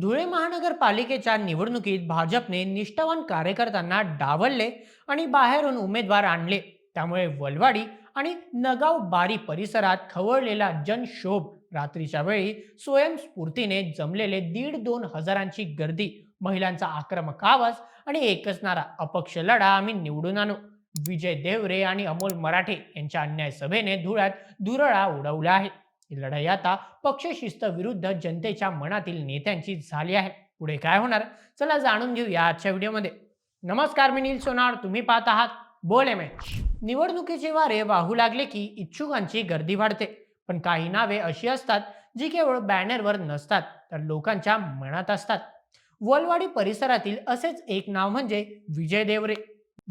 धुळे महानगरपालिकेच्या निवडणुकीत भाजपने निष्ठावान कार्यकर्त्यांना डावलले आणि बाहेरून उमेदवार आणले. त्यामुळे वलवाडी आणि नगाव बारी परिसरात खवळलेला जनशोभ रात्रीच्या वेळी स्वयंस्फूर्तीने जमलेले दीड दोन हजारांची गर्दी महिलांचा आक्रमक आवाज आणि एकचणारा अपक्ष लढा आम्ही निवडून आणू. विजय देवरे आणि अमोल मराठे यांच्या अन्याय सभेने धुळ्यात धुरळा उडवला आहे. ही लढाई आता पक्षशिस्त विरुद्ध जनतेच्या मनातील नेत्यांची झाली आहे. पुढे काय होणार? चला जाणून घेऊया आजच्या व्हिडिओमध्ये. नमस्कार मी नील सोनार. तुम्ही पाहत आहात बोले एच. निवडणुकीचे वारे वाहू लागले की इच्छुकांची गर्दी वाढते. पण काही नावे अशी असतात जी केवळ बॅनरवर नसतात तर लोकांच्या मनात असतात. वलवाडी परिसरातील असेच एक नाव म्हणजे विजय देवरे.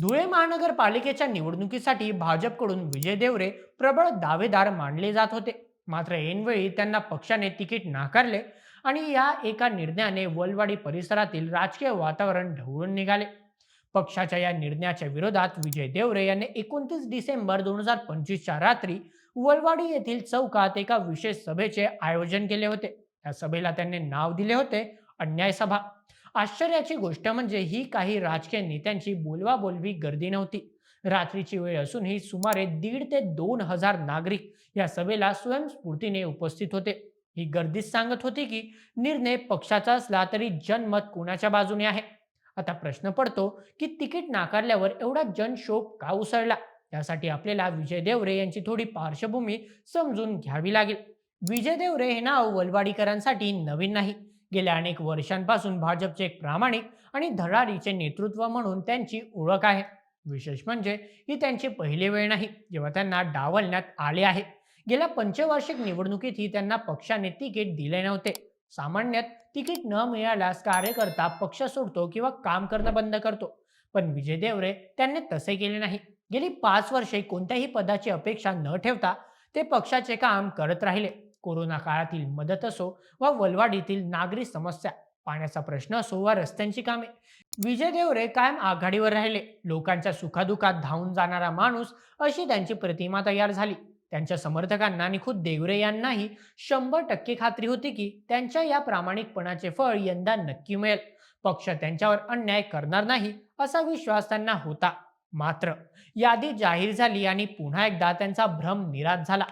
धुळे महानगरपालिकेच्या निवडणुकीसाठी भाजपकडून विजय देवरे प्रबळ दावेदार मानले जात होते. मात्र ऐनवेळी त्यांना पक्षाने तिकीट नाकारले आणि या एका निर्णयाने वलवाडी परिसरातील राजकीय वातावरण ढवळून निघाले. पक्षाच्या या निर्णयाच्या विरोधात विजय देवरे यांनी एकोणतीस डिसेंबर दोन हजार पंचवीसच्या रात्री वलवाडी येथील चौकात एका विशेष सभेचे आयोजन केले होते. या सभेला त्यांनी नाव दिले होते अन्याय सभा. आश्चर्याची गोष्ट म्हणजे ही काही राजकीय नेत्यांची बोलवाबोलवी गर्दी नव्हती. रात्रीची वेळ असूनही सुमारे दीड ते दोन हजार नागरिक या सभेला स्वयंस्फूर्तीने उपस्थित होते. ही गर्दीच सांगत होती की निर्णय पक्षाचा असला तरी जनमत कोणाच्या बाजूने आहे? आता प्रश्न पडतो की तिकीट नाकारल्यावर एवढा जनशोक का उसळला? यासाठी आपल्याला विजय देवरे यांची थोडी पार्श्वभूमी समजून घ्यावी लागेल. विजय देवरे हे नाव वलवाडीकरांसाठी नवीन नाही. गेल्या अनेक वर्षांपासून भाजपचे एक प्रामाणिक आणि धडाडीचे नेतृत्व म्हणून त्यांची ओळख आहे. विशेष म्हणजे ही त्यांची पहिली वेळ नाही. जेव्हा त्यांना डावलण्यात आले आहे. गेल्या पंचवार्षिक निवडणुकीतही त्यांना पक्षाने तिकीट दिले नव्हते. सामान्यात तिकीट न मिळाल्यास कार्यकर्ता पक्ष सोडतो किंवा काम करणं बंद करतो. पण विजय देवरे त्यांनी तसे केले नाही. गेली पाच वर्षे कोणत्याही पदाची अपेक्षा न ठेवता ते पक्षाचे काम करत राहिले. कोरोना काळातील मदत असो वा वलवाडीतील नागरी समस्या पाण्याचा प्रश्न असो वा रस्त्यांची कामे. विजय देवरे कायम आघाडीवर राहिले. लोकांच्या सुखादुखात धावून जाणारा माणूस अशी त्यांची प्रतिमा तयार झाली. त्यांच्या समर्थकांना आणि खुद देवरे यांनाही शंभर टक्के खात्री होती की त्यांच्या या प्रामाणिकपणाचे फळ यंदा नक्की मिळेल. पक्ष त्यांच्यावर अन्याय करणार नाही असा विश्वास त्यांना होता. मात्र यादी जाहीर झाली आणि पुन्हा एकदा त्यांचा भ्रम निराश झाला.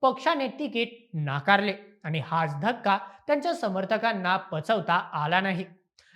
पक्षाने तिकीट नाकारले. आणि हाच धक्का त्यांच्या समर्थकांना पचवता आला नाही.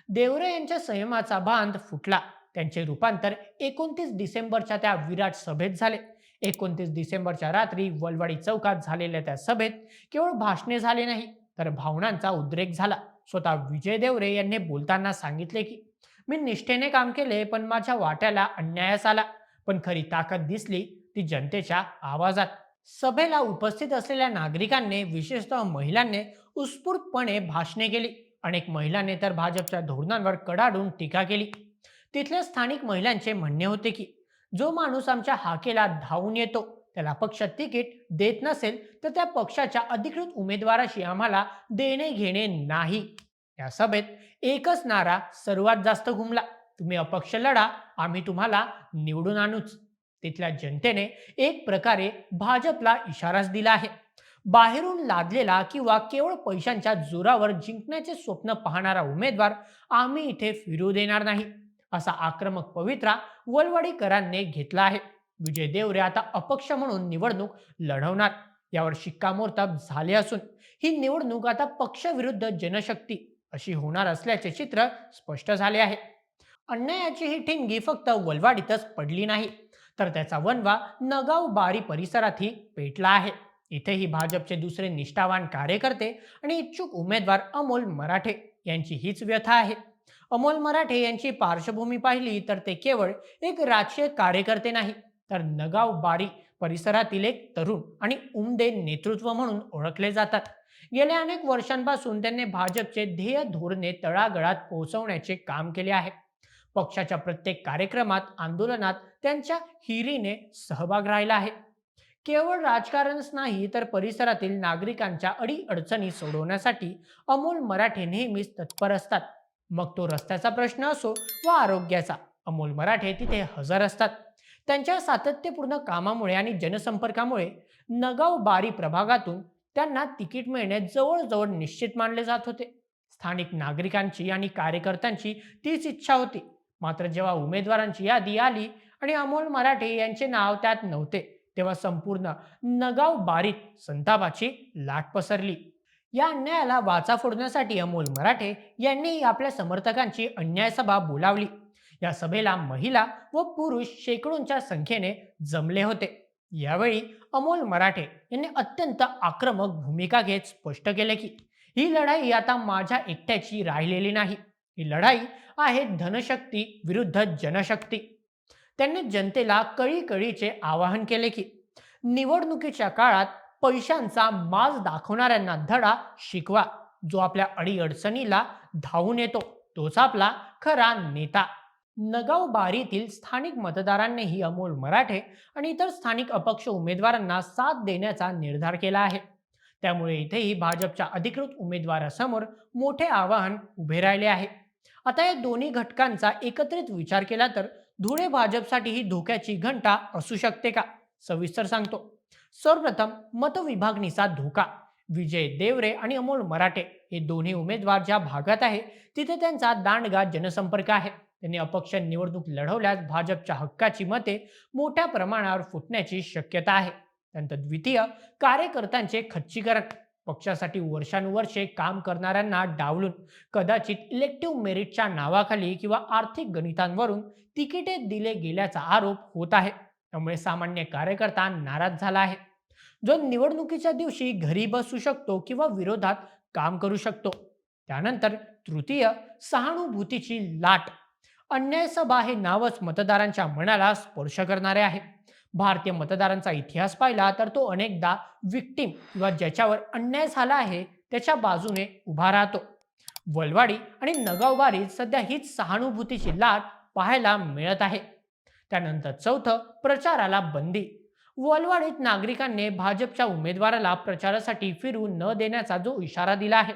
देवरे यांच्या संयमाचा बांध फुटला. त्यांचे रूपांतर एकोणतीस डिसेंबरच्या त्या विराट सभेत झाले. एकोणतीस डिसेंबरच्या रात्री वलवाडी चौकात झालेल्या त्या सभेत केवळ भाषणे झाले नाही तर भावनांचा उद्रेक झाला. स्वतः विजय देवरे यांनी बोलताना सांगितले की मी निष्ठेने काम केले पण माझ्या वाट्याला अन्यायास आला. पण खरी ताकद दिसली ती जनतेच्या आवाजात. सभेला उपस्थित असलेल्या नागरिकांनी विशेषतः महिलांनी उत्स्फूर्तपणे भाषणे केली. अनेक महिलांनी तर भाजपच्या धोरणांवर कडाडून टीका केली. तिथल्या स्थानिक महिलांचे म्हणणे होते की जो माणूस आमच्या हाकेला धावून येतो त्याला पक्ष तिकीट देत नसेल तर त्या पक्षाच्या अधिकृत उमेदवाराशी आम्हाला देणे घेणे नाही. या सभेत एकच नारा सर्वात जास्त घुमला. तुम्ही अपक्ष लढा आम्ही तुम्हाला निवडून आणूच. तिथल्या जनतेने एक प्रकारे भाजपला इशाराच दिला आहे. बाहेरून लादलेला किंवा केवळ पैशांच्या जोरावर जिंकण्याचे स्वप्न पाहणारा उमेदवार आम्ही इथे फिरू देणार नाही असा आक्रमक पवित्रा वलवाडीकरांनी घेतला आहे. विजय देवरे आता अपक्ष म्हणून निवडणूक लढवणार यावर शिक्कामोर्तब झाले असून ही निवडणूक आता पक्षविरुद्ध जनशक्ती अशी होणार असल्याचे चित्र स्पष्ट झाले आहे. अन्यायाची ही ठिणगी फक्त वलवाडीतच पडली नाही. तर त्याचा वनवा नगाव बारी परिसरातही पेटला आहे. इथेही भाजपचे दुसरे निष्ठावान कार्यकर्ते आणि इच्छुक उमेदवार अमोल मराठे यांची हीच व्यथा आहे. अमोल मराठे यांची पार्श्वभूमी पाहिली तर ते केवळ एक राजकीय कार्यकर्ते नाही तर नगाव बारी परिसरातील एक तरुण आणि उमदे नेतृत्व म्हणून ओळखले जातात. गेल्या अनेक वर्षांपासून त्यांनी भाजपचे ध्येय धोरणे तळागळात पोहोचवण्याचे काम केले आहे. पक्षाच्या प्रत्येक कार्यक्रमात आंदोलनात त्यांच्या हिरीने सहभाग राहिला आहे. केवळ राजकारणच नाही तर परिसरातील नागरिकांच्या अडीअडचणी सोडवण्यासाठी अमोल मराठे नेहमीच तत्पर असतात. मग तो रस्त्याचा प्रश्न असो वा आरोग्याचा अमोल मराठे तिथे हजर असतात. त्यांच्या सातत्यपूर्ण कामामुळे आणि जनसंपर्कामुळे नगाव बारी प्रभागातून त्यांना तिकीट मिळणे जवळजवळ निश्चित मानले जात होते. स्थानिक नागरिकांची आणि कार्यकर्त्यांची तीच इच्छा होती. मात्र जेव्हा उमेदवारांची यादी आली आणि अमोल मराठे यांचे नाव त्यात नव्हते तेव्हा संपूर्ण नगाव बारीत संतापाची लाट पसरली. या अन्यायाला वाचा फोडण्यासाठी अमोल मराठे यांनी आपल्या समर्थकांची अन्याय सभा बोलावली. या सभेला महिला व पुरुष शेकडोंच्या संख्येने जमले होते. यावेळी अमोल मराठे यांनी अत्यंत आक्रमक भूमिका घेत स्पष्ट केले की ही लढाई आता माझ्या एकट्याची राहिलेली नाही. ही लढाई आहे धनशक्ती विरुद्ध जनशक्ती. त्यांनी जनतेला कळीकळीचे आवाहन केले की निवडणुकीच्या काळात पैशांचा माज दाखवणाऱ्यांना धडा शिकवा जो आपल्या अडीअडचणीला धावून येतो तोच आपला खरा नेता. नगाव बारीतील स्थानिक मतदारांनीही अमोल मराठे आणि इतर स्थानिक अपक्ष उमेदवारांना साथ देण्याचा निर्धार केला आहे. त्यामुळे इथेही भाजपच्या अधिकृत उमेदवारासमोर मोठे आवाहन उभे राहिले आहे. आता या दोन्ही घटकांचा एकत्रित विचार केला तर धुळे भाजपसाठी ही धोक्याची घंटा असू शकते का? सविस्तर सांगतो. सर्वप्रथम मतविभागणीचा धोका. विजय देवरे आणि अमोल मराठे हे दोन्ही उमेदवार ज्या भागात आहे तिथे त्यांचा दांडगा जनसंपर्क आहे. त्यांनी अपक्ष निवडणूक लढवल्यास भाजपच्या हक्काची मते मोठ्या प्रमाणावर फुटण्याची शक्यता आहे. त्यानंतर द्वितीय कार्यकर्त्यांचे खच्चीकरण. पक्षासाठी वर्षानुवर्षे काम करणाऱ्यांना डावलून कदाचित इलेक्टिव्ह मेरिटच्या नावाखाली किंवा आर्थिक गणितांवरून तिकिटे दिले गेल्याचा आरोप होत आहे. त्यामुळे सामान्य कार्यकर्ता नाराज झाला आहे. जो निवडणुकीच्या दिवशी घरी बसू शकतो किंवा विरोधात काम करू शकतो. त्यानंतर तृतीय सहानुभूतीची लाट. अन्याय सभा हे नावच मतदारांच्या मनाला स्पर्श करणारे आहे. भारतीय मतदारांचा इतिहास पाहिला तर तो अनेकदा विक्टीम किंवा ज्याच्यावर अन्याय झाला आहे त्याच्या बाजूने उभा राहतो. वलवाडी आणि नगावबारीत सध्या हीच सहानुभूतीची लाट पाहायला मिळत आहे. त्यानंतर चौथं प्रचाराला बंदी. वलवाडीत नागरिकांनी भाजपच्या उमेदवाराला प्रचारासाठी फिरू न देण्याचा जो इशारा दिला आहे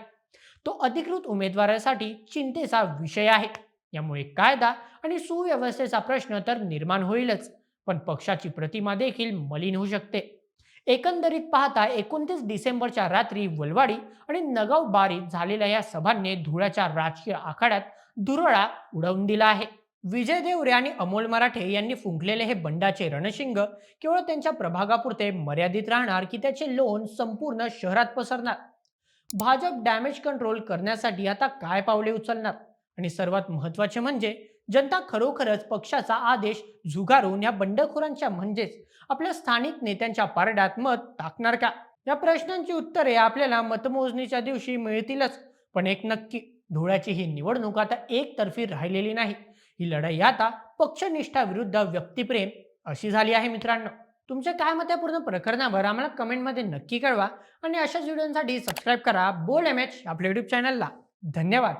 तो अधिकृत उमेदवारासाठी चिंतेचा विषय आहे. यामुळे कायदा आणि सुव्यवस्थेचा प्रश्न तर निर्माण होईलच. पण पक्षाची प्रतिमा देखील मलिन होऊ शकते. एकंदरीत पाहता एकोणतीस डिसेंबरच्या रात्री वलवाडी आणि नगाव बारीत झालेल्या या सभांनी धुळ्याच्या राजकीय आखाड्यात धुरळा उडवून दिला आहे. विजय देवरे आणि अमोल मराठे यांनी फुंकलेले हे बंडाचे रणशिंग केवळ त्यांच्या प्रभागापुरते मर्यादित राहणार की त्याचे लोन संपूर्ण शहरात पसरणार. भाजप डॅमेज कंट्रोल करण्यासाठी आता काय पावले उचलणार? आणि सर्वात महत्त्वाचे म्हणजे जनता खरोखरच पक्षाचा आदेश झुगारून या बंडखोरांच्या म्हणजेच आपल्या स्थानिक नेत्यांच्या पारड्यात मत टाकणार का? या प्रश्नांची उत्तरे आपल्याला मतमोजणीच्या दिवशी मिळतीलच. पण एक नक्की धुळ्याची ही निवडणूक आता एकतर्फी राहिलेली नाही. ही लढाई आता पक्षनिष्ठा विरुद्ध व्यक्तिप्रेम अशी झाली आहे मित्रांनो. तुमचे काय मत आहे? पूर्ण प्रकरणावर आम्हाला कमेंटमध्ये नक्की कळवा. आणि अशाच व्हिडिओसाठी सबस्क्राईब करा. बोल एम एच आपल्या युट्यूब चॅनलला धन्यवाद.